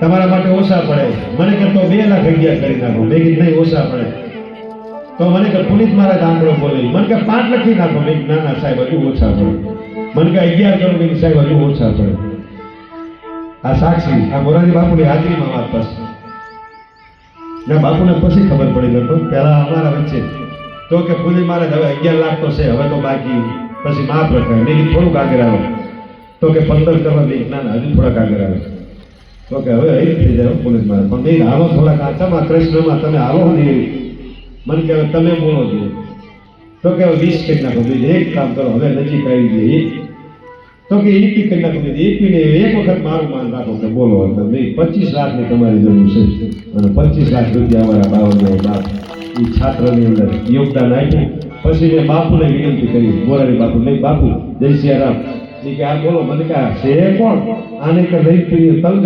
તમારા માટે ઓછા પડે. મને કે તો બે લાખ અગિયાર કરી નાખો. મેં કીધું, નહીં, ઓછા પડે. તો મને કે, પુનિત મારા આંકડો બોલે. મને કે, પાંચ લખી નાખો. મેં ના ના, સાહેબ, હજુ ઓછા પડે. મને કે, અગિયાર કરો. મેં સાહેબ, હજુ ઓછા પડે. આ સાક્ષી, આ મોરારી બાપુની હાજરીમાં વાત પાસે ને બાપુને પછી ખબર પડી ગયો પહેલા અમારા વચ્ચે. તો કે, પુનિત મારા હવે અગિયાર લાખ તો છે, હવે તો બાકી. પછી માફ રખાય. મેં થોડુંક આગળ આવે. તો કે પંદર કરવા દે ના ના, હજુ થોડાક આગળ આવે તો કે હવે અહીં થઈ જાય પોલીસ મારે. પણ નહીં હાલો થોડાક આચામાં, કૃષ્ણમાં તમે હાલો ને મને કે હવે તમે બોલો છો તો કે હવે વીસ કરી નાખો એક કામ કરો, હવે નજીક આવી જઈએ તો કે એક કરી નાખો એક ને એક વખત મારું માન રાખો કે બોલો નહીં પચીસ લાખની તમારી જરૂર છે. અને પચીસ લાખ રૂપિયા અમારા બાવન બાપ એ છાત્રની અંદર યોગદાન આપ્યું. પછી મેં બાપુને વિનંતી કરી, મોરારી બાપુ, નહીં, બાપુ, જય સિયારામ. કે આ બોલો મને કે છે કોણ? આને કે લઈ પીને તલગા